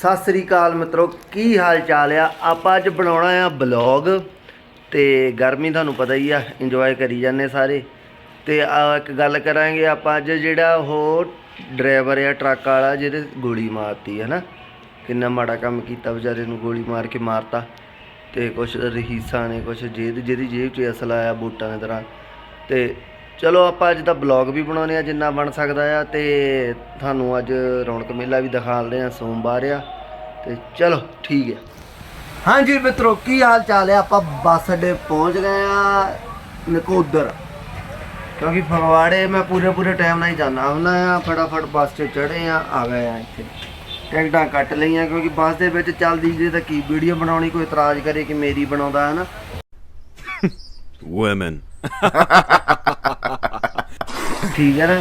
ਸਤਿ ਸ੍ਰੀ ਅਕਾਲ ਮਿੱਤਰੋ, ਕੀ ਹਾਲ ਚਾਲ ਆ? ਆਪਾਂ ਅੱਜ ਬਣਾਉਣਾ ਆ ਬਲੌਗ ਤੇ ਗਰਮੀ ਤੁਹਾਨੂੰ ਪਤਾ ਹੀ ਆ ਇੰਜੋਏ ਕਰੀ ਜਾਂਦੇ ਸਾਰੇ। ਤੇ ਆ ਇੱਕ ਗੱਲ ਕਰਾਂਗੇ ਆਪਾਂ ਅੱਜ, ਜਿਹੜਾ ਉਹ ਡਰਾਈਵਰ ਆ, ਟਰੱਕ ਵਾਲਾ, ਜਿਹਦੇ ਗੋਲੀ ਮਾਰਤੀ ਹੈ ਨਾ। ਕਿੰਨਾ ਮਾੜਾ ਕੰਮ ਕੀਤਾ ਵਿਚਾਰੇ ਨੂੰ ਗੋਲੀ ਮਾਰ ਕੇ ਮਾਰਤਾ। ਤੇ ਕੁਛ ਰਹੀਸਾਂ ਨੇ, ਕੁਛ ਜੇਦ ਜਿਹਦੀ ਜੇਬ 'ਚ ਅਸਲਾ ਆਇਆ ਬੂਟਾਂ ਦੇ ਤਰ੍ਹਾਂ ਤੇ ਚਲੋ ਆਪਾਂ ਅੱਜ ਦਾ ਬਲੌਗ ਵੀ ਬਣਾਉਨੇ ਆ ਜਿੰਨਾ ਬਣ ਸਕਦਾ ਆ ਤੇ ਤੁਹਾਨੂੰ ਅੱਜ ਰੌਣਕ ਮੇਲਾ ਵੀ ਦਿਖਾਉਂਦੇ ਆ ਸੋਮਵਾਰ ਆ ਤੇ ਚਲੋ ਠੀਕ ਆ। ਹਾਂਜੀ ਮਿੱਤਰੋ ਕੀ ਹਾਲ ਚਾਲ ਹੈ ਆਪਾਂ ਬੱਸ ਅੱਡੇ ਪਹੁੰਚ ਗਏ ਆ ਨਕੋਦਰ। ਕਿਉਂਕਿ ਫਗਵਾੜੇ ਮੈਂ ਪੂਰੇ ਪੂਰੇ ਟਾਈਮ ਨਾਲ ਹੀ ਜਾਣਾ ਹੁੰਦਾ ਆ। ਫਟਾਫਟ ਬੱਸ 'ਚ ਚੜੇ ਆ ਆ ਗਏ ਆ ਇੱਥੇ। ਟਿਕਟਾਂ ਕੱਟ ਲਈਆਂ ਕਿਉਂਕਿ ਬੱਸ ਦੇ ਵਿੱਚ ਚੱਲਦੀ ਜੇ ਤਾਂ ਕੀ ਵੀਡੀਓ ਬਣਾਉਣੀ ਕੋਈ ਇਤਰਾਜ਼ ਕਰੇ ਕਿ ਮੇਰੀ ਬਣਾਉਂਦਾ ਹੈ ਨਾ Women. ਠੀਕ ਹੈ ਨਾ?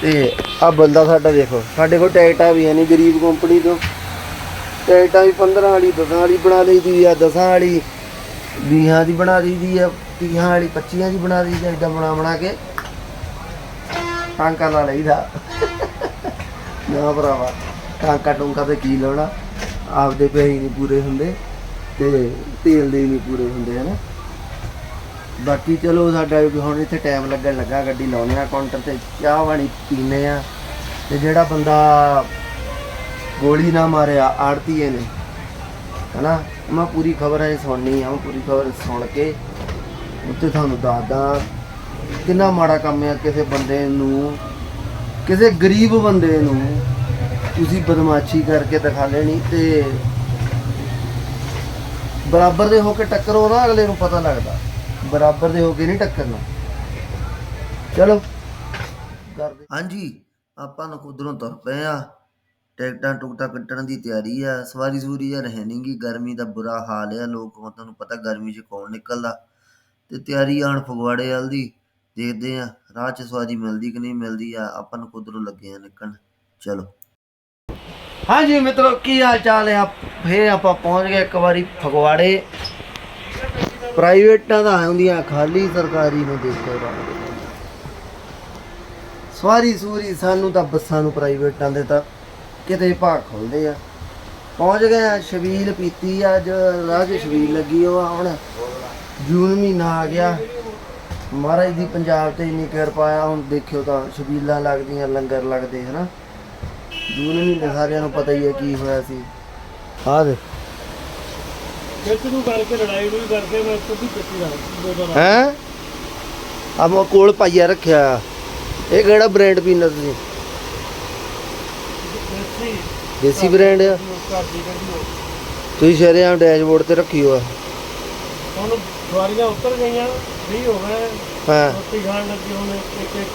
ਤੇ ਆ ਬੰਦਾ ਸਾਡਾ ਦੇਖੋ, ਸਾਡੇ ਕੋਲ ਟਿਕਟਾਂ ਵੀ ਹੈ ਨਹੀਂ ਗਰੀਬ ਕੰਪਨੀ ਤੋਂ। ਟਿਕਟਾਂ ਵੀ 15 ਵਾਲੀ 10 ਵਾਲੀ ਬਣਾ ਲਈਦੀ ਆ 10 ਵਾਲੀ 20 ਦੀ ਬਣਾ ਲਈਦੀ ਆ 30 ਵਾਲੀ 25 ਦੀ ਬਣਾ ਲਈਦੀ ਆ, ਏਦਾਂ ਬਣਾ ਬਣਾ ਕੇ। ਟਾਂਕਾ ਲਾ ਲਈਦਾ ਨਾ ਭਰਾਵਾ, ਟਾਂਕਾ ਟੁੰਕਾ ਤੇ ਕੀ ਲਾਉਣਾ? ਆਪਦੇ ਪੈਸੇ ਨਹੀਂ ਪੂਰੇ ਹੁੰਦੇ ਤੇ ਤੇਲ ਦੇ ਨਹੀਂ ਪੂਰੇ ਹੁੰਦੇ ਹਨਾ ਬਾਕੀ ਚਲੋ ਸਾਡਾ ਵੀ ਹੁਣ ਇੱਥੇ ਟਾਈਮ ਲੱਗਣ ਲੱਗਾ, ਗੱਡੀ ਲਾਉਣੇ ਆ ਕਾਊਂਟਰ ਤੇ ਚਾਹ ਵਾਣੀ ਪੀਨੇ ਆ। ਤੇ ਜਿਹੜਾ ਬੰਦਾ ਗੋਲੀ ਨਾ ਮਾਰਿਆ ਆੜਤੀਏ ਨੇ। ਹਨਾ? ਮੈਂ ਪੂਰੀ ਖਬਰ ਹੈ ਸੁਣਨੀ ਆ, ਮੈਂ ਪੂਰੀ ਖਬਰ ਸੁਣ ਕੇ ਉੱਤੇ ਤੁਹਾਨੂੰ ਦੱਸਦਾ। ਕਿੰਨਾ ਮਾੜਾ ਕੰਮ ਆ ਕਿਸੇ ਬੰਦੇ ਨੂੰ, ਕਿਸੇ ਗਰੀਬ ਬੰਦੇ ਨੂੰ ਤੁਸੀਂ ਬਦਮਾਸ਼ੀ ਕਰਕੇ ਦਿਖਾ ਲੈਣੀ ਤੇ ਬਰਾਬਰ ਦੇ ਹੋ ਕੇ ਟੱਕਰੋ ਨਾ, ਅਗਲੇ ਨੂੰ ਪਤਾ ਲੱਗਦਾ। ਬਰਾਬਰ ਦੇ ਹੋ ਕੇ ਨਹੀਂ ਟੱਕਰਨਾ। ਚਲੋ। ਕਰਦੇ। ਹਾਂਜੀ ਆਪਾਂ ਨਕੁਦਰੋਂ ਤੁਰ ਪਏ ਆ। ਟਿਕਟਾਂ ਟੁਕਟਾਂ ਕੱਟਣ ਦੀ ਤਿਆਰੀ ਆ। ਸਵਾਰੀ ਸੂਰੀ ਆ ਰਹਿ ਨੀ ਗੀ। ਗਰਮੀ ਦਾ ਬੁਰਾ ਹਾਲ ਆ। ਲੋਕ ਹੁਣ ਤੁਹਾਨੂੰ ਪਤਾ ਗਰਮੀ 'ਚ ਕੌਣ ਨਿਕਲਦਾ। ਤੇ ਤਿਆਰੀ ਆਣ ਫਗਵਾੜੇ ਵਾਲ ਦੀ। ਦੇਖਦੇ ਆ ਰਾਹ 'ਚ ਸਵਾਰੀ ਮਿਲਦੀ ਕਿ ਨਹੀਂ ਮਿਲਦੀ ਆ। ਆਪਾਂ ਨਕੁਦਰੋਂ ਲੱਗੇ ਆ ਨਿਕਲਣ। ਚਲੋ। ਹਾਂਜੀ ਮਿੱਤਰੋ ਕੀ ਹਾਲ ਚਾਲ ਹੈ ਫੇਰ ਆਪਾਂ ਪਹੁੰਚ ਗਏ ਇੱਕ ਵਾਰੀ ਫਗਵਾੜੇ। ਪ੍ਰਾਈਵੇਟਾਂ ਦਾ ਹੁੰਦੀਆਂ, ਖਾਲੀ ਸਰਕਾਰੀ ਨੂੰ ਦੇਖੋ ਰੰਗ ਸਵਾਰੀ ਸੂਰੀ ਸਾਨੂੰ ਤਾਂ ਬੱਸਾਂ ਨੂੰ ਪ੍ਰਾਈਵੇਟਾਂ ਦੇ ਤਾਂ ਕਿਤੇ ਭਾਗ ਖੁੱਲਦੇ ਆ। ਪਹੁੰਚ ਗਏ ਆ, ਸ਼ਬੀਲ ਪੀਤੀ ਆ, ਅੱਜ ਰਾਹ 'ਚ ਸ਼ਬੀਲ ਲੱਗੀ ਉਹ ਆ, ਹੁਣ ਜੂਨ ਮਹੀਨਾ ਆ ਗਿਆ। ਮਹਾਰਾਜ ਦੀ ਪੰਜਾਬ ਤੇ ਇੰਨੀ ਕਿਰਪਾ ਆ, ਹੁਣ ਦੇਖਿਓ ਤਾਂ ਸ਼ਬੀਲਾਂ ਲੱਗਦੀਆਂ, ਲੰਗਰ ਲੱਗਦੇ, ਹਨਾ। ਜੂਨ ਮਹੀਨੇ ਸਾਰਿਆਂ ਨੂੰ ਪਤਾ ਹੀ ਹੈ ਕੀ ਹੋਇਆ ਸੀ। ਆਹ ਦੇ ਨੂੰ ਕਰਕੇ ਲੜਾਈ ਨੂੰ ਵੀ ਮੈਂ ਇੱਥੇ ਵੀ ਹੈ ਆ ਮੈਂ ਕੋਲ ਪਾਈਆ ਰੱਖਿਆ। ਇਹ ਕਿਹੜਾ ਬ੍ਰਾਂਡ ਪੀਣਾ ਤੁਸੀਂ ਦੇਸੀ। ਦੇਸੀ ਬ੍ਰਾਂਡ ਆ? ਤੁਸੀਂ ਸ਼ਰੇਆਮ ਡੈਸ਼ਬੋਰਡ ਤੇ ਰੱਖੀ ਹੋ ਆ। ਹੁਣ ਸਵਾਰੀਆਂ ਉੱਤਰ ਗਈਆਂ ਫ੍ਰੀ ਹੋ ਗਏ। ਹਾਂ। ਰੋਟੀ ਖਾਣ ਲੱਗੇ ਹੁਣ ਇੱਕ ਇੱਕ।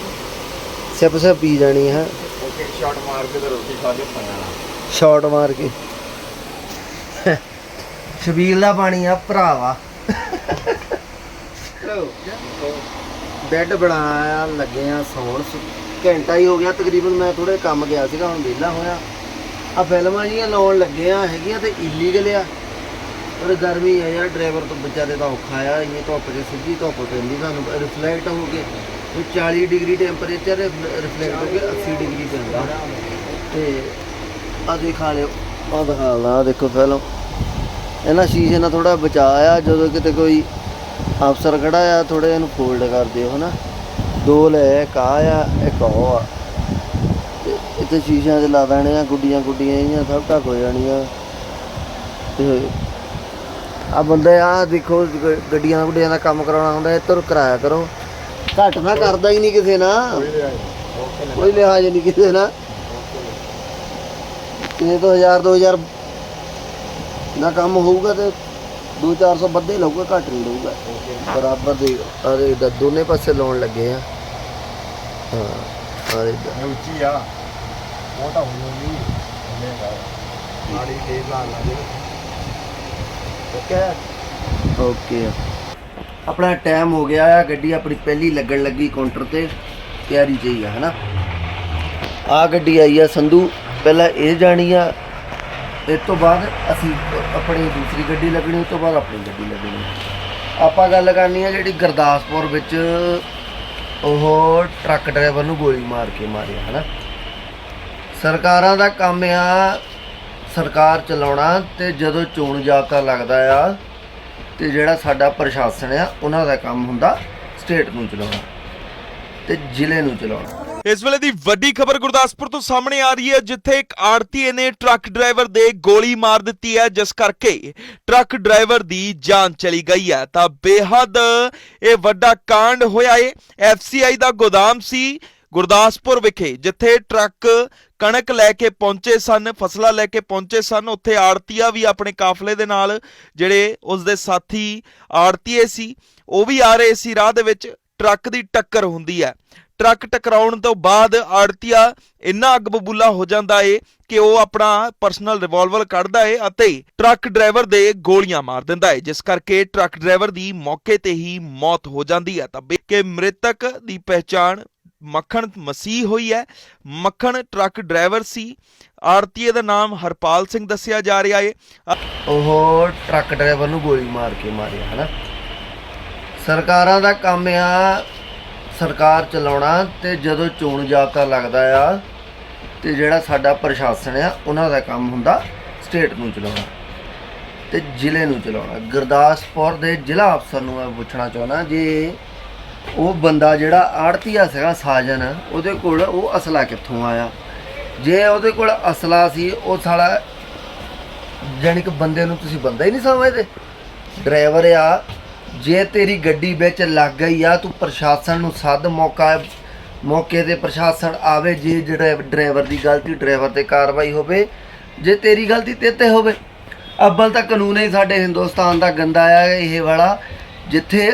ਸਿਪ ਸਿਪ ਪੀ ਜਾਣੀ ਹੈ ਇੱਕ ਸ਼ਾਟ ਮਾਰ ਕੇ ਤੇ ਰੋਟੀ ਖਾ ਕੇ ਪਈਆਂ ਸ਼ਾਟ ਮਾਰ ਕੇ। ਸ਼ਬੀਲ ਦਾ ਪਾਣੀ ਆ, ਭਰਾਵਾ। ਬੈੱਡ ਬਣਾਇਆ, ਲੱਗੇ ਆ, ਸੌਣ ਸੁ- ਘੰਟਾ ਹੀ ਹੋ ਗਿਆ, ਤਕਰੀਬਨ ਮੈਂ ਥੋੜੇ ਕੰਮ ਗਿਆ ਸੀਗਾ, ਹੁਣ ਵਿਹਲਾ ਹੋਇਆ। ਆ ਫਿਲਮਾਂ ਜੀਆਂ ਲਾਉਣ ਲੱਗੇ ਆ, ਹੈਗੀਆਂ ਤੇ ਇਲੀਗਲ ਆ। ਪਰ ਗਰਮੀ ਆ ਯਾਰ ਡਰਾਈਵਰ ਤੋਂ ਵਿਚਾਰੇ ਦਾ ਔਖਾ ਆ, ਇੰਨੀ ਧੁੱਪ 'ਚ ਸਿੱਧੀ ਧੁੱਪ ਪੈਂਦੀ ਸਾਨੂੰ ਰਿਫਲੈਕਟ ਹੋ ਕੇ। ਇਹ 40 ਡਿਗਰੀ ਟੈਂਪਰੇਚਰ ਰਿਫਲੈਕਟ ਹੋ ਕੇ 80 ਡਿਗਰੀ ਪੈਂਦਾ। ਤੇ ਆ ਦਿਖਾ ਲਿਓ ਆ ਦਿਖਾ ਲਾ ਦੇਖੋ ਫਿਲਮ ਇਹਨਾਂ ਸ਼ੀਸ਼ੇ ਨਾਲ ਥੋੜਾ ਬਚਾ ਆ ਜਦੋਂ ਕਿਤੇ ਕੋਈ ਅਫਸਰ ਖੜਾ ਆ ਥੋੜੇ ਇਹਨੂੰ ਫੋਲਡ ਕਰ ਦਿਓ ਹਨਾ? ਦੋ ਲੈ ਇੱਕ ਆ ਆ ਇੱਕ ਉਹ ਆ। ਤੇ ਇੱਥੇ ਸ਼ੀਸ਼ਿਆਂ 'ਚ ਲਾ ਦੇਣੇ ਆ ਗੁੱਡੀਆਂ ਗੁੱਡੀਆਂ ਜਿਹੀਆਂ ਸਭ ਢੱਕ ਹੋ ਜਾਣੀਆਂ। ਤੇ ਆ ਬੰਦੇ ਆ ਦੇਖੋ ਗੱਡੀਆਂ ਗੁੱਡੀਆਂ ਦਾ ਕੰਮ ਕਰਾਉਣਾ ਹੁੰਦਾ ਇੱਧਰ ਕਰਾਇਆ ਕਰੋ। ਘੱਟ ਨਾ ਕਰਦਾ ਹੀ ਨਹੀਂ ਕਿਸੇ ਨਾਲ। ਕੋਈ ਲਿਹਾਜ਼ ਨਹੀਂ ਕਿਸੇ ਨਾਲ। ਇਹ ਤਾਂ 1000 2000 ਨਾ ਕੰਮ ਹੋਊਗਾ ਤੇ 2-400 ਵੱਧੇ ਲਊਗਾ ਘੱਟ ਨਹੀਂ ਲਊਗਾ। ਬਰਾਬਰ ਦੇ ਅਰੇ ਦ- ਦੋਨੇ ਪਾਸੇ ਲਾਉਣ ਲੱਗੇ ਆ। ਹਾਂ ਅਰੇ ਦ- ਉੱਚੀ ਆ। ਉਹ ਤਾਂ ਹੋਈ ਉਹਨੇ ਨਾੜੀ ਦੇ ਲਾ ਲਾ ਦੇ ਓਕੇ। ਓਕੇ। ਆਪਣਾ ਟਾਈਮ ਹੋ ਗਿਆ ਆ। ਗੱਡੀ ਆਪਣੀ ਪਹਿਲੀ ਲੱਗਣ ਲੱਗੀ ਕਾਊਂਟਰ ਤੇ। ਤਿਆਰੀ ਚ ਹੀ ਆ ਹਨਾ? ਆ ਗੱਡੀ ਆਈ ਆ ਸੰਧੂ। ਪਹਿਲਾਂ ਇਹ ਜਾਣੀ ਆ ਇਸ ਤੋਂ ਬਾਅਦ ਅਸੀਂ ਆਪਣੀ ਦੂਸਰੀ ਗੱਡੀ ਲੱਗਣੀ, ਉਸ ਤੋਂ ਬਾਅਦ ਆਪਣੀ ਗੱਡੀ ਲੱਗਣੀ। ਆਪਾਂ ਗੱਲ ਕਰਨੀ ਆ ਜਿਹੜੀ ਗੁਰਦਾਸਪੁਰ ਵਿੱਚ ਉਹ ਟਰੱਕ ਡਰਾਈਵਰ ਨੂੰ ਗੋਲੀ ਮਾਰ ਕੇ ਮਾਰਿਆ, ਹਨਾ? ਸਰਕਾਰਾਂ ਦਾ ਕੰਮ ਆ ਸਰਕਾਰ ਚਲਾਉਣਾ ਤੇ ਜਦੋਂ ਚੋਣ ਜਾਬਤਾ ਲੱਗਦਾ ਆ ਤੇ ਜਿਹੜਾ ਸਾਡਾ ਪ੍ਰਸ਼ਾਸਨ ਆ, ਉਹਨਾਂ ਦਾ ਕੰਮ ਹੁੰਦਾ ਸਟੇਟ ਨੂੰ ਚਲਾਉਣਾ ਤੇ ਜ਼ਿਲ੍ਹੇ ਨੂੰ ਚਲਾਉਣਾ। ਇਸ ਵੇਲੇ ਦੀ ਵੱਡੀ ਖਬਰ ਗੁਰਦਾਸਪੁਰ ਤੋਂ ਸਾਹਮਣੇ ਆ ਰਹੀ ਹੈ, ਜਿੱਥੇ ਇੱਕ ਆੜਤੀਏ ਨੇ ਟਰੱਕ ਡਰਾਈਵਰ ਦੇ ਗੋਲੀ ਮਾਰ ਦਿੱਤੀ ਹੈ, ਜਿਸ ਕਰਕੇ ਟਰੱਕ ਡਰਾਈਵਰ ਦੀ ਜਾਨ ਚਲੀ ਗਈ ਹੈ। ਤਾਂ ਬੇਹੱਦ ਇਹ ਵੱਡਾ ਕਾਂਡ ਹੋਇਆ ਏ। ਐਫਸੀਆਈ ਦਾ ਗੋਦਾਮ ਸੀ ਗੁਰਦਾਸਪੁਰ ਵਿਖੇ, ਜਿੱਥੇ ਟਰੱਕ ਕਣਕ ਲੈ ਕੇ ਪਹੁੰਚੇ ਸਨ, ਫਸਲਾਂ ਲੈ ਕੇ ਪਹੁੰਚੇ ਸਨ। ਉੱਥੇ ਆੜਤੀਆ ਵੀ ਆਪਣੇ ਕਾਫਲੇ ਦੇ ਨਾਲ, ਜਿਹੜੇ ਉਸ ਦੇ ਸਾਥੀ ਆੜਤੀਏ ਸੀ, ਉਹ ਵੀ ਆ ਰਹੇ ਸੀ। ਰਾਹ ਦੇ ਵਿੱਚ ਟਰੱਕ ਦੀ ਟੱਕਰ ਹੁੰਦੀ ਹੈ। ਟਰੱਕ ਟਕਰਾਉਣ ਤੋਂ ਬਾਅਦ ਆੜਤੀਆ ਇੰਨਾ ਅੱਗ ਬਬੂਲਾ ਹੋ ਜਾਂਦਾ ਏ ਕਿ ਉਹ ਆਪਣਾ ਪਰਸਨਲ ਰਿਵਾਲਵਰ ਕੱਢਦਾ ਏ ਅਤੇ ਟਰੱਕ ਡਰਾਈਵਰ ਦੇ ਗੋਲੀਆਂ ਮਾਰ ਦਿੰਦਾ ਏ। ਜਿਸ ਕਰਕੇ ਟਰੱਕ ਡਰਾਈਵਰ ਦੀ ਮੌਕੇ ਤੇ ਹੀ ਮੌਤ ਹੋ ਜਾਂਦੀ ਹੈ। ਤਾਂ ਕਿ ਮ੍ਰਿਤਕ ਦੀ ਪਹਿਚਾਣ ਮੱਖਣ ਮਸੀਹ ਹੋਈ ਹੈ। ਮੱਖਣ ਟਰੱਕ ਡਰਾਈਵਰ ਸੀ। ਆੜਤੀਏ ਦਾ ਨਾਮ ਹਰਪਾਲ ਸਿੰਘ ਦੱਸਿਆ ਜਾ ਰਿਹਾ ਏ। ਉਹ ਟਰੱਕ ਡਰਾਈਵਰ ਨੂੰ ਗੋਲੀ ਮਾਰ ਕੇ ਮਾਰਿਆ, ਹਨਾ? ਸਰਕਾਰਾਂ ਦਾ ਕੰਮ ਆ ਸਰਕਾਰ ਚਲਾਉਣਾ ਤੇ ਜਦੋਂ ਚੋਣ ਜਾਬਤਾ ਲੱਗਦਾ ਆ ਤੇ ਜਿਹੜਾ ਸਾਡਾ ਪ੍ਰਸ਼ਾਸਨ ਆ, ਉਹਨਾਂ ਦਾ ਕੰਮ ਹੁੰਦਾ ਸਟੇਟ ਨੂੰ ਚਲਾਉਣਾ ਤੇ ਜ਼ਿਲ੍ਹੇ ਨੂੰ ਚਲਾਉਣਾ। ਗੁਰਦਾਸਪੁਰ ਦੇ ਜ਼ਿਲ੍ਹਾ ਅਫਸਰ ਨੂੰ ਮੈਂ ਪੁੱਛਣਾ ਚਾਹੁੰਦਾ ਜੇ ਉਹ ਬੰਦਾ ਜਿਹੜਾ ਆੜਤੀਆ ਸੀਗਾ ਸਾਜਨ, ਉਹਦੇ ਕੋਲ ਉਹ ਅਸਲਾ ਕਿੱਥੋਂ ਆਇਆ? ਜੇ ਉਹਦੇ ਕੋਲ ਅਸਲਾ ਸੀ ਉਹ ਸਾਲਾ ਜਾਣੀ ਕਿ ਬੰਦੇ ਨੂੰ ਤੁਸੀਂ ਬੰਦਾ ਹੀ ਨਹੀਂ ਸਮਝਦੇ? ਡਰਾਈਵਰ ਆ ਜੇ ਤੇਰੀ ਗੱਡੀ ਵਿੱਚ ਲੱਗ ਗਈ ਆ, ਤੂੰ ਪ੍ਰਸ਼ਾਸਨ ਨੂੰ ਸੱਦ, ਮੌਕਾ, ਮੌਕੇ ਤੇ ਪ੍ਰਸ਼ਾਸਨ ਆਵੇ, ਜੇ ਜਿਹੜਾ ਡਰਾਈਵਰ ਦੀ ਗਲਤੀ, ਡਰਾਈਵਰ ਤੇ ਕਾਰਵਾਈ ਹੋਵੇ, ਜੇ ਤੇਰੀ ਗਲਤੀ ਤੇ ਤੇ ਹੋਵੇ। ਅੱਬਲ ਤਾਂ ਕਾਨੂੰਨ ਹੀ ਸਾਡੇ ਹਿੰਦੁਸਤਾਨ ਦਾ ਗੰਦਾ ਆ, ਇਹ ਵਾਲਾ, ਜਿੱਥੇ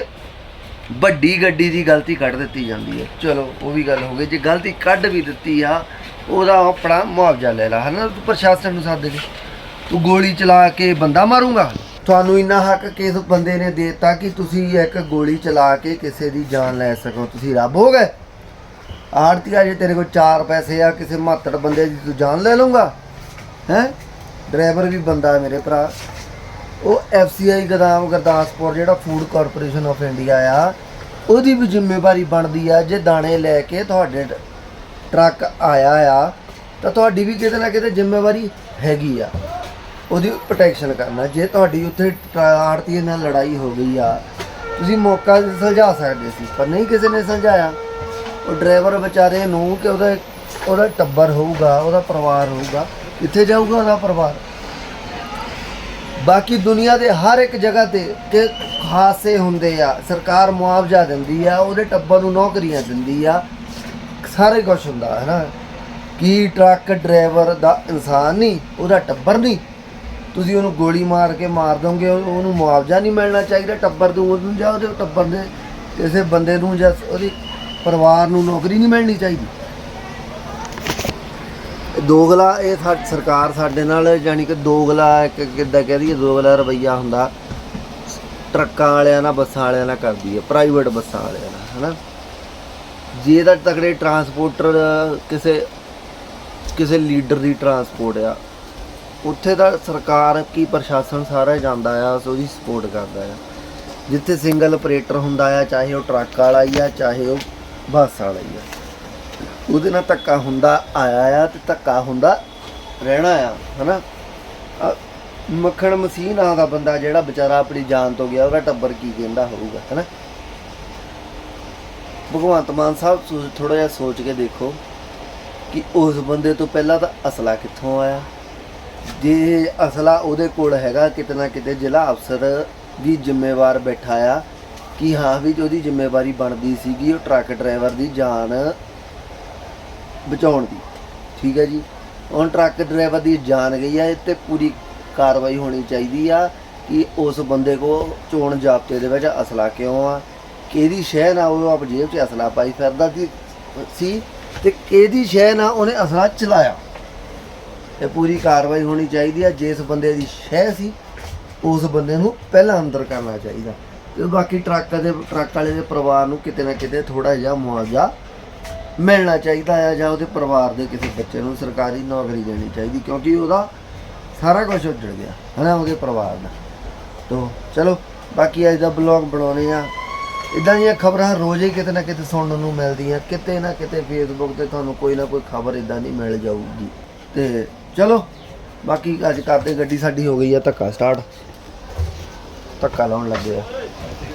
ਵੱਡੀ ਗੱਡੀ ਦੀ ਗਲਤੀ ਕੱਢ ਦਿੱਤੀ ਜਾਂਦੀ ਹੈ। ਚਲੋ, ਉਹ ਵੀ ਗੱਲ ਹੋ ਗਈ। ਜੇ ਗਲਤੀ ਕੱਢ ਵੀ ਦਿੱਤੀ ਆ, ਉਹਦਾ ਆਪਣਾ ਮੁਆਵਜ਼ਾ ਲੈ ਲਾ, ਹਨਾ? ਤੂੰ ਪ੍ਰਸ਼ਾਸਨ ਨੂੰ ਸੱਦ ਦੇ ਤੂੰ ਗੋਲੀ ਚਲਾ ਕੇ ਬੰਦਾ ਮਾਰੂੰਗਾ? ਤੁਹਾਨੂੰ ਇੰਨਾ ਹੱਕ ਕਿਸ ਬੰਦੇ ਨੇ ਦਿੱਤਾ ਕਿ ਤੁਸੀਂ ਇੱਕ ਗੋਲੀ ਚਲਾ ਕੇ ਕਿਸੇ ਦੀ ਜਾਨ ਲੈ ਸਕੋ? ਤੁਸੀਂ ਰੱਬ ਹੋ ਗਏ। ਆੜਤੀਆ ਜੇ ਤੇਰੇ ਕੋਲ 4 ਪੈਸੇ ਆ, ਕਿਸੇ ਮਾਤੜ ਬੰਦੇ ਦੀ ਤੂੰ ਜਾਨ ਲੈ ਲਊਗਾ। ਹੈ? ਡਰਾਈਵਰ ਵੀ ਬੰਦਾ ਮੇਰੇ ਭਰਾ। ਉਹ ਐਫਸੀਆਈ ਗਦਾਮ, ਗੁਰਦਾਸਪੁਰ, ਜਿਹੜਾ ਫੂਡ ਕਾਰਪੋਰੇਸ਼ਨ ਆਫ ਇੰਡੀਆ ਆ, ਉਹਦੀ ਵੀ ਜ਼ਿੰਮੇਵਾਰੀ ਬਣਦੀ ਆ, ਜੇ ਦਾਣੇ ਲੈ ਕੇ ਤੁਹਾਡੇ ਟਰੱਕ ਆਇਆ ਆ, ਤਾਂ ਤੁਹਾਡੀ ਵੀ ਕਿਤੇ ਨਾ ਕਿਤੇ ਜ਼ਿੰਮੇਵਾਰੀ ਹੈਗੀ ਆ। ਉਹਦੀ ਪ੍ਰੋਟੈਕਸ਼ਨ ਕਰਨਾ। ਜੇ ਤੁਹਾਡੀ ਉੱਥੇ ਆੜਤੀ ਨਾਲ ਲੜਾਈ ਹੋ ਗਈ ਆ, ਤੁਸੀਂ ਮੌਕਾ ਸੁਲਝਾ ਸਕਦੇ ਸੀ, ਪਰ ਨਹੀਂ ਕਿਸੇ ਨੇ ਸੁਲਝਾਇਆ। ਉਹ ਡਰਾਈਵਰ ਵਿਚਾਰੇ ਨੂੰ ਕਿ ਉਹਦਾ ਉਹਦਾ ਟੱਬਰ ਹੋਊਗਾ, ਉਹਦਾ ਪਰਿਵਾਰ ਹੋਊਗਾ, ਕਿੱਥੇ ਜਾਊਗਾ ਉਹਦਾ ਪਰਿਵਾਰ? ਬਾਕੀ ਦੁਨੀਆ ਦੇ ਹਰ ਇੱਕ ਜਗ੍ਹਾ ਤੇ ਕਿ ਹਾਸੇ ਹੁੰਦੇ ਆ, ਸਰਕਾਰ ਮੁਆਵਜ਼ਾ ਦਿੰਦੀ ਆ, ਉਹਦੇ ਟੱਬਰ ਨੂੰ ਨੌਕਰੀਆਂ ਦਿੰਦੀ ਆ, ਸਾਰੇ ਕੁਝ ਹੁੰਦਾ ਹੈ ਨਾ ਕੀ ਟਰੱਕ ਡਰਾਈਵਰ ਦਾ ਇਨਸਾਨ ਨਹੀਂ, ਉਹਦਾ ਟੱਬਰ ਨਹੀਂ। ਤੁਸੀਂ ਉਹਨੂੰ ਗੋਲੀ ਮਾਰ ਕੇ ਮਾਰ ਦੋਗੇ ਉਹਨੂੰ ਮੁਆਵਜ਼ਾ ਨਹੀਂ ਮਿਲਣਾ ਚਾਹੀਦਾ, ਟੱਬਰ ਨੂੰ ਉਹਨੂੰ ਜਾਂ ਉਹਦੇ ਟੱਬਰ ਦੇ ਕਿਸੇ ਬੰਦੇ ਨੂੰ ਜਾਂ ਉਹਦੀ ਪਰਿਵਾਰ ਨੂੰ ਨੌਕਰੀ ਨਹੀਂ ਮਿਲਣੀ ਚਾਹੀਦੀ। ਦੋਗਲਾ ਇਹ ਸਾ ਸਰਕਾਰ ਸਾਡੇ ਨਾਲ ਯਾਨੀ ਕਿ ਦੋਗਲਾ ਇੱਕ ਕਿੱਦਾਂ ਕਹਿ ਦਈਏ, ਦੋਗਲਾ ਰਵਈਆ ਹੁੰਦਾ। ਟਰੱਕਾਂ ਵਾਲਿਆਂ ਨਾਲ, ਬੱਸਾਂ ਵਾਲਿਆਂ ਨਾਲ ਕਰਦੀ ਹੈ, ਪ੍ਰਾਈਵੇਟ ਬੱਸਾਂ ਵਾਲਿਆਂ ਨਾਲ, ਹਨਾ? ਜੇ ਤਾਂ ਤਕੜੇ ਟਰਾਂਸਪੋਰਟਰ, ਕਿਸੇ ਕਿਸੇ ਲੀਡਰ ਦੀ ਟਰਾਂਸਪੋਰਟ ਆ ਉੱਥੇ ਦਾ ਸਰਕਾਰ ਕੀ ਪ੍ਰਸ਼ਾਸਨ ਸਾਰਾ ਜਾਂਦਾ ਆ ਉਹਦੀ ਸਪੋਰਟ ਕਰਦਾ ਆ। ਜਿੱਥੇ ਸਿੰਗਲ ਆਪਰੇਟਰ ਹੁੰਦਾ ਆ, ਚਾਹੇ ਉਹ ਟਰੱਕ ਵਾਲਾ ਹੀ ਆ, ਚਾਹੇ ਉਹ ਬੱਸ ਵਾਲਾ ਹੀ ਆ। ਉਹਦੇ ਨਾਲ ਧੱਕਾ ਹੁੰਦਾ, ਆਇਆ ਆ ਤੇ ਧੱਕਾ ਹੁੰਦਾ, ਰਹਿਣਾ ਆ, ਹਨਾ? ਆਹ ਮੱਖਣ ਮਸੀਹ ਨਾਂ ਦਾ ਬੰਦਾ ਜਿਹੜਾ ਵਿਚਾਰਾ ਆਪਣੀ ਜਾਨ ਤੋਂ ਗਿਆ, ਉਹਦਾ ਟੱਬਰ ਕੀ ਕਹਿੰਦਾ ਹੋਊਗਾ, ਹਨਾ? ਭਗਵੰਤ ਮਾਨ ਸਾਹਿਬ ਥੋੜਾ ਜਿਹਾ ਸੋਚ ਕੇ ਦੇਖੋ ਕਿ ਉਸ ਬੰਦੇ ਤੋਂ ਪਹਿਲਾਂ ਤਾਂ ਅਸਲਾ ਕਿੱਥੋਂ ਆਇਆ? ਜੇ ਅਸਲਾ ਉਹਦੇ ਕੋਲ ਹੈਗਾ, ਕਿਤੇ ਨਾ ਕਿਤੇ ਜ਼ਿਲ੍ਹਾ ਅਫਸਰ ਵੀ ਜ਼ਿੰਮੇਵਾਰ ਬੈਠਾ ਆ ਕਿ ਹਾਂ ਵੀ ਉਹਦੀ ਜ਼ਿੰਮੇਵਾਰੀ ਬਣਦੀ ਸੀਗੀ, ਉਹ ਟਰੱਕ ਡਰਾਈਵਰ ਦੀ ਜਾਨ ਬਚਾਉਣ ਦੀ, ਠੀਕ ਹੈ ਜੀ। ਹੁਣ ਟਰੱਕ ਡਰਾਈਵਰ ਦੀ ਜਾਨ ਗਈ ਹੈ ਤੇ ਪੂਰੀ ਕਾਰਵਾਈ ਹੋਣੀ ਚਾਹੀਦੀ ਆ ਕਿ ਉਸ ਬੰਦੇ ਕੋ ਚੋਣ ਜਾਬਤੇ ਦੇ ਵਿੱਚ ਅਸਲਾ ਕਿਉਂ ਆ, ਕਿਹਦੀ ਸ਼ਹਿ ਨਾਲ ਉਹ ਆਪ ਜੇਬ 'ਚ ਅਸਲਾ ਪਾਈ ਫਿਰਦਾ ਸੀ ਸੀ ਤੇ ਕਿਹਦੀ ਸ਼ਹਿ ਨਾਲ ਉਹਨੇ ਅਸਲਾ ਚਲਾਇਆ। ਇਹ ਪੂਰੀ ਕਾਰਵਾਈ ਹੋਣੀ ਚਾਹੀਦੀ ਆ। ਜਿਸ ਬੰਦੇ ਦੀ ਸ਼ਹਿ ਸੀ, ਉਸ ਬੰਦੇ ਨੂੰ ਪਹਿਲਾਂ ਅੰਦਰ ਕਰਨਾ ਚਾਹੀਦਾ। ਤੇ ਬਾਕੀ ਟਰੱਕ ਦੇ, ਟਰੱਕ ਵਾਲੇ ਦੇ ਪਰਿਵਾਰ ਨੂੰ ਕਿਤੇ ਨਾ ਕਿਤੇ ਥੋੜਾ ਜਿਹਾ ਮੁਆਵਜ਼ਾ ਮਿਲਣਾ ਚਾਹੀਦਾ ਆ, ਜਾਂ ਉਹਦੇ ਪਰਿਵਾਰ ਦੇ ਕਿਸੇ ਬੱਚੇ ਨੂੰ ਸਰਕਾਰੀ ਨੌਕਰੀ ਦੇਣੀ ਚਾਹੀਦੀ, ਕਿਉਂਕਿ ਉਹਦਾ ਸਾਰਾ ਕੁਝ ਉੱਜੜ ਗਿਆ। ਹਨਾ, ਉਹਦੇ ਪਰਿਵਾਰ ਦਾ। ਤੋ ਚਲੋ, ਬਾਕੀ ਅੱਜ ਦਾ ਬਲੌਗ ਬਣਾਉਣੇ ਆ। ਇਦਾਂ ਦੀਆਂ ਖਬਰਾਂ ਰੋਜ਼ ਹੀ ਕਿਤੇ ਨਾ ਕਿਤੇ ਸੁਣਨ ਨੂੰ ਮਿਲਦੀਆਂ। ਕਿਤੇ ਨਾ ਕਿਤੇ ਫੇਸਬੁੱਕ ਤੇ ਤੁਹਾਨੂੰ ਕੋਈ ਨਾ ਕੋਈ ਖਬਰ ਇਦਾਂ ਦੀ ਮਿਲ ਜਾਊਗੀ। ਤੇ ਚਲੋ, ਬਾਕੀ ਅੱਜ ਕਰਦੇ ਗੱਡੀ ਸਾਡੀ ਹੋ ਗਈ ਆ, ਧੱਕਾ ਸਟਾਰਟ ਧੱਕਾ ਲਾਉਣ ਲੱਗੇ ਆ।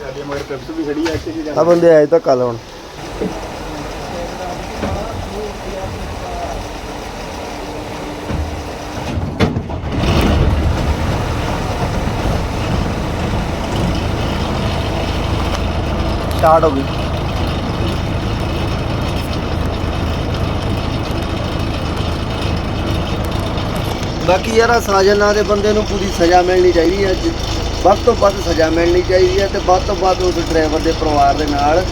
ਸਾਡੇ ਮਗਰ ਪੈਪਸ ਵੀ ਖੜੀ ਆ ਇੱਥੇ ਆ ਬੰਦੇ ਆਏ ਧੱਕਾ ਲਾਉਣ। ਸਟਾਰਟ ਹੋ ਬਾਕੀ ਯਾਰ ਆਹ ਸਾਜਨਾ ਦੇ ਬੰਦੇ ਨੂੰ ਪੂਰੀ ਸਜ਼ਾ ਮਿਲਣੀ ਚਾਹੀਦੀ ਹੈ ਜਿ- ਵੱਧ ਤੋਂ ਵੱਧ ਸਜ਼ਾ ਮਿਲਣੀ ਚਾਹੀਦੀ ਹੈ ਤੇ ਵੱਧ ਤੋਂ ਵੱਧ ਉਸ ਡਰਾਈਵਰ ਦੇ ਪਰਿਵਾਰ ਦੇ ਨਾਲ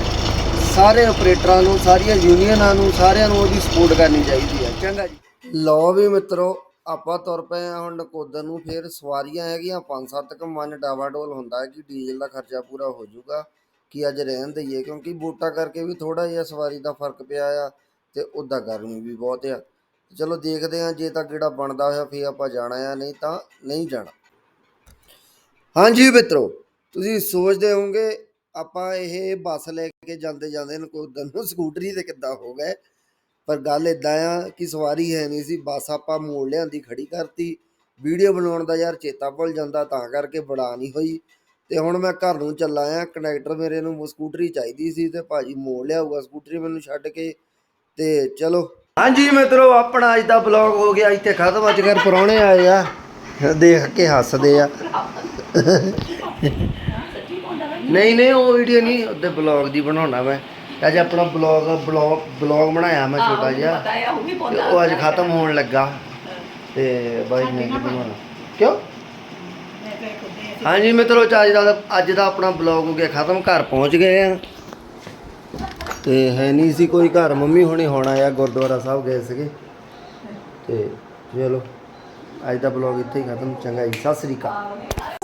ਸਾਰੇ ਆਪਰੇਟਰਾਂ ਨੂੰ, ਸਾਰੀਆਂ ਯੂਨੀਅਨਾਂ ਨੂੰ, ਸਾਰਿਆਂ ਨੂੰ ਉਹਦੀ ਸਪੋਰਟ ਕਰਨੀ ਚਾਹੀਦੀ ਹੈ। ਚੰਗਾ ਜੀ। ਲਓ ਵੀ ਮਿੱਤਰੋ, ਆਪਾਂ ਤੁਰ ਪਏ ਆ ਹੁਣ ਨਕੋਦਰ ਨੂੰ, ਫੇਰ ਸਵਾਰੀਆਂ ਹੈਗੀਆਂ ਪੰਜ ਸੱਤ ਕੁ ਮਨ ਡਾਵਾਡੋਲ ਹੁੰਦਾ ਹੈ ਕਿ ਡੀਜ਼ਲ ਦਾ ਖਰਚਾ ਪੂਰਾ ਹੋ ਜਾਊਗਾ, ਕਿ ਅੱਜ ਰਹਿਣ ਦਈਏ, ਕਿਉਂਕਿ ਬੂਟਾ ਕਰਕੇ ਵੀ ਥੋੜਾ ਜਿਹਾ ਸਵਾਰੀ ਦਾ ਫ਼ਰਕ ਪਿਆ ਆ ਤੇ ਉਹਦਾ ਗਰਮੀ ਵੀ ਬਹੁਤ ਆ। ਚਲੋ ਦੇਖਦੇ ਹਾਂ, ਜੇ ਤਾਂ ਕਿਹੜਾ ਬਣਦਾ ਹੋਇਆ, ਫੇਰ ਆਪਾਂ ਜਾਣਾ ਆ, ਨਹੀਂ ਤਾਂ ਨਹੀਂ ਜਾਣਾ। ਹਾਂਜੀ ਮਿੱਤਰੋ, ਤੁਸੀਂ ਸੋਚਦੇ ਹੋਵੋਗੇ, ਆਪਾਂ ਇਹ ਬੱਸ ਲੈ ਕੇ ਜਾਂਦੇ ਜਾਂਦੇ ਨਕੋਦਰ ਦਿਨ ਸਕੂਟਰੀ ਤੇ ਕਿੱਦਾਂ ਹੋ ਗਏ। ਪਰ ਗੱਲ ਇਦਾਂ ਆ ਕਿ ਸਵਾਰੀ ਹੈ ਨਹੀਂ ਸੀ, ਬੱਸ ਆਪਾਂ ਮੋੜ ਲਿਆਂਦੀ, ਖੜੀ ਕਰਤੀ। ਵੀਡੀਓ ਬਣਾਉਣ ਦਾ ਯਾਰ ਚੇਤਾ ਭੁੱਲ ਜਾਂਦਾ, ਤਾਂ ਕਰਕੇ ਬੜਾ ਨਹੀਂ ਹੋਈ। ਤੇ ਹੁਣ ਮੈਂ ਘਰ ਨੂੰ ਚੱਲਾ ਆ, ਕੰਡਕਟਰ ਮੇਰੇ ਨੂੰ ਸਕੂਟਰੀ ਚਾਹੀਦੀ ਸੀ ਤੇ ਭਾਜੀ ਮੋੜ ਲਿਆਊਗਾ ਸਕੂਟਰੀ ਮੈਨੂੰ ਛੱਡ ਕੇ। ਤੇ ਚਲੋ ਹਾਂਜੀ ਮਿੱਤਰੋ ਆਪਣਾ ਅੱਜ ਦਾ ਬਲੌਗ ਹੋ ਗਿਆ ਇੱਥੇ ਖਤਮ ਅੱਜ ਕਰ ਪਰੌਣੇ ਆਏ ਆ। ਦੇਖ ਕੇ ਹੱਸਦੇ ਆ। ਨਹੀਂ ਨਹੀਂ ਉਹ ਵੀਡੀਓ ਨਹੀਂ ਉਹਦੇ ਬਲੌਗ ਦੀ ਬਣਾਉਣਾ ਮੈਂ। ਅੱਜ ਆਪਣਾ ਬਲੌਗ ਬਲੌਗ ਬਲੌਗ ਬਣਾਇਆ ਮੈਂ ਛੋਟਾ ਜਿਹਾ। ਤੇ ਉਹ ਅੱਜ ਖਤਮ ਹੋਣ ਲੱਗਾ। ਤੇ ਬਾਈ ਨੇ ਕੀ ਬਣਾਉਣਾ। ਕਿਉਂ? ਹਾਂਜੀ ਮਿੱਤਰੋ ਅੱਜ ਦਾ ਅੱਜ ਦਾ ਆਪਣਾ ਬਲੌਗ ਹੋ ਗਿਆ ਖਤਮ ਘਰ ਪਹੁੰਚ ਗਏ ਆ। ਤੇ ਹੈ ਨਹੀਂ ਸੀ ਕੋਈ ਘਰ। ਮੰਮੀ ਹੁਣੇ ਹੋਣਾ ਆ ਗੁਰਦੁਆਰਾ ਸਾਹਿਬ ਗਏ ਸੀਗੇ। ਤੇ ਚਲੋ, ਅੱਜ ਦਾ ਬਲੌਗ ਇੱਥੇ ਹੀ ਖਤਮ, ਚੰਗਾ ਜੀ, ਸਤਿ ਸ੍ਰੀ ਅਕਾਲ।